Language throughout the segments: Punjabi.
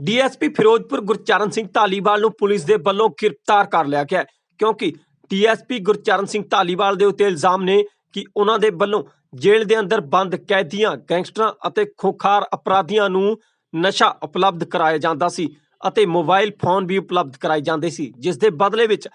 ਡੀਐਸਪੀ ਫਿਰੋਜ਼ਪੁਰ ਗੁਰਚਰਨ ਸਿੰਘ ਧਾਲੀਵਾਲ ਨੂੰ ਪੁਲਿਸ ਦੇ ਵੱਲੋਂ ਗ੍ਰਿਫਤਾਰ ਕਰ ਲਿਆ ਗਿਆ ਕਿਉਂਕਿ ਡੀਐਸਪੀ ਗੁਰਚਰਨ ਸਿੰਘ ਧਾਲੀਵਾਲ ਦੇ ਉੱਤੇ ਇਲਜ਼ਾਮ ਨੇ ਕਿ ਉਹਨਾਂ ਦੇ ਵੱਲੋਂ ਜੇਲ੍ਹ ਦੇ ਅੰਦਰ ਬੰਦ ਕੈਦੀਆਂ, ਗੈਂਗਸਟਰਾਂ ਅਤੇ ਖੋਖਾਰ ਅਪਰਾਧੀਆਂ ਨੂੰ ਨਸ਼ਾ ਉਪਲਬਧ ਕਰਾਇਆ ਜਾਂਦਾ ਸੀ ਅਤੇ ਮੋਬਾਈਲ ਫੋਨ ਵੀ ਉਪਲਬਧ ਕਰਾਏ ਜਾਂਦੇ ਸੀ, ਜਿਸ ਦੇ ਬਦਲੇ ਵਿੱਚ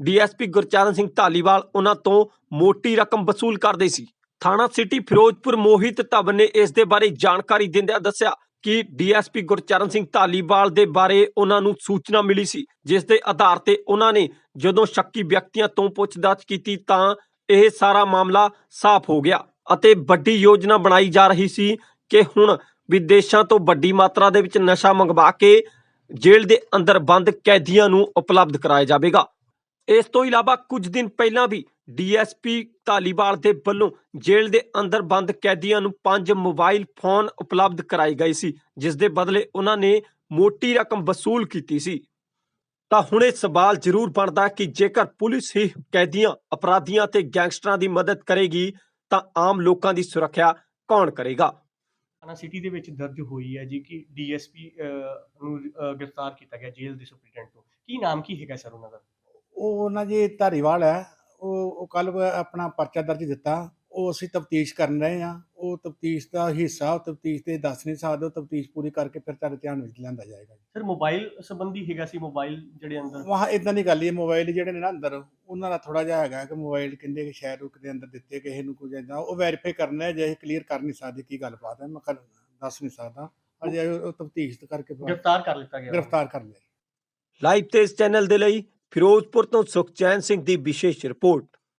ਡੀਐਸਪੀ ਗੁਰਚਰਨ ਸਿੰਘ ਧਾਲੀਵਾਲ ਉਹਨਾਂ ਤੋਂ ਮੋਟੀ ਰਕਮ ਵਸੂਲ ਕਰਦੇ ਸੀ। ਥਾਣਾ ਸਿਟੀ ਫਿਰੋਜ਼ਪੁਰ ਮੋਹਿਤ ਧਵਨ ਨੇ ਇਸ ਦੇ ਬਾਰੇ ਜਾਣਕਾਰੀ ਦਿੰਦਿਆਂ ਦੱਸਿਆ ਕਿ ਡੀਐਸਪੀ ਗੁਰਚਰਨ ਸਿੰਘ ਧਾਲੀਵਾਲ ਦੇ ਬਾਰੇ ਉਹਨਾਂ ਨੂੰ ਸੂਚਨਾ ਮਿਲੀ ਸੀ, ਜਿਸ ਦੇ ਆਧਾਰ ਤੇ ਉਹਨਾਂ ਨੇ ਜਦੋਂ ਸ਼ੱਕੀ ਵਿਅਕਤੀਆਂ ਤੋਂ ਪੁੱਛਤਾਛ ਕੀਤੀ ਤਾਂ ਇਹ ਸਾਰਾ ਮਾਮਲਾ ਸਾਫ਼ ਹੋ ਗਿਆ ਅਤੇ ਵੱਡੀ ਯੋਜਨਾ ਬਣਾਈ ਜਾ ਰਹੀ ਸੀ ਕਿ ਹੁਣ ਵਿਦੇਸ਼ਾਂ ਤੋਂ ਵੱਡੀ ਮਾਤਰਾ ਦੇ ਵਿੱਚ ਨਸ਼ਾ ਮੰਗਵਾ ਕੇ ਜੇਲ੍ਹ ਦੇ ਅੰਦਰ ਬੰਦ ਕੈਦੀਆਂ ਨੂੰ ਉਪਲਬਧ ਕਰਾਇਆ ਜਾਵੇਗਾ। ਇਸ ਤੋਂ ਇਲਾਵਾ ਕੁਝ ਦਿਨ ਪਹਿਲਾਂ ਵੀ ਡੀਐਸਪੀ ਧਾਲੀਵਾਲ ਦੇ ਵੱਲੋਂ ਜੇਲ੍ਹ ਦੇ ਅੰਦਰ ਬੰਦ ਕੈਦੀਆਂ ਨੂੰ ਪੰਜ ਮੋਬਾਈਲ ਫੋਨ ਉਪਲਬਧ ਕਰਾਏ ਗਏ ਸੀ, ਜਿਸ ਦੇ ਬਦਲੇ ਉਹਨਾਂ ਨੇ ਮੋਟੀ ਰਕਮ ਵਸੂਲ ਕੀਤੀ ਸੀ। ਤਾਂ ਹੁਣ ਇਹ ਸਵਾਲ ਜ਼ਰੂਰ ਬਣਦਾ ਕਿ ਜੇਕਰ ਪੁਲਿਸ ਹੀ ਕੈਦੀਆਂ, ਅਪਰਾਧੀਆਂ ਤੇ ਗੈਂਗਸਟਰਾਂ ਦੀ ਮਦਦ ਕਰੇਗੀ, ਤਾਂ ਆਮ ਲੋਕਾਂ ਦੀ ਸੁਰੱਖਿਆ ਕੌਣ ਕਰੇਗਾ? ਥਾਣਾ ਸਿਟੀ ਦੇ ਵਿੱਚ ਦਰਜ ਹੋਈ ਹੈ ਜੀ ਕਿ ਡੀਐਸਪੀ ਨੂੰ ਗ੍ਰਿਫਤਾਰ ਕੀਤਾ ਗਿਆ ਜੇਲ੍ਹ ਦੇ ਸੁਪਰਡੈਂਟ ਤੋਂ। ਕੀ ਨਾਮ ਕੀ ਹੈਗਾ ਸਰ ਉਹਨਾਂ ਦਾ? ਉਹ ਉਹਨਾਂ ਜੀ ਧਾਰੀਵਾਲ ਹੈ ਉਹ ਉਹ ਕੱਲ ਆਪਣਾ ਪਰਚਾ ਦਰਜ ਦਿੱਤਾ ਉਹ ਅਸੀਂ ਤਫਤੀਸ਼ ਕਰਨ ਰਹੇ ਆ ਉਹ ਤਫਤੀਸ਼ ਦਾ ਹਿੱਸਾ ਤਫਤੀਸ਼ ਤੇ ਦੱਸ ਨਹੀਂ ਸਕਦੇ ਉਹ ਤਫਤੀਸ਼ ਪੂਰੀ ਕਰਕੇ ਫਿਰ ਤੁਹਾਡੇ ਧਿਆਨ ਵਿੱਚ ਲਿਆਂਦਾ ਜਾਏਗਾ ਸਰ ਮੋਬਾਈਲ ਸੰਬੰਧੀ ਹੈਗਾ ਸੀ ਮੋਬਾਈਲ ਜਿਹੜੇ ਅੰਦਰ? ਵਾਹ ਇਦਾਂ ਦੀ ਗੱਲ ਹੀ ਮੋਬਾਈਲ ਜਿਹੜੇ ਨੇ ਨਾ ਅੰਦਰ ਉਹਨਾਂ ਦਾ ਥੋੜਾ ਜਿਹਾ ਹੈਗਾ ਕਿ ਮੋਬਾਈਲ ਕਹਿੰਦੇ ਕਿ ਸ਼ਾਇਦ ਉਹ ਕਿਤੇ ਅੰਦਰ ਦਿੱਤੇ ਕਿਸੇ ਨੂੰ ਕੁਝ ਇਦਾਂ ਉਹ ਵੈਰੀਫਾਈ ਕਰਨਾ ਹੈ ਜੇ ਕਲੀਅਰ ਕਰ ਨਹੀਂ ਸਕਦੇ ਕੀ ਗੱਲਬਾਤ ਹੈ ਮੈਂ ਕਰ- ਦੱਸ ਨਹੀਂ ਸਕਦਾ ਅਜੇ ਉਹ ਤਫਤੀਸ਼ ਕਰਕੇ ਗ੍ਰਿਫਤਾਰ ਕਰ ਲਿੱਤਾ ਗਿਆ। ਗ੍ਰਿਫਤਾਰ ਕਰ ਲਿਆ। ਲਾਈਵ ਤੇ ਇਸ ਚੈਨਲ ਦੇ ਲਈ ਫਿਰੋਜ਼ਪੁਰ ਤੋਂ ਸੁਖਚੈਨ ਸਿੰਘ ਦੀ ਵਿਸ਼ੇਸ਼ ਰਿਪੋਰਟ।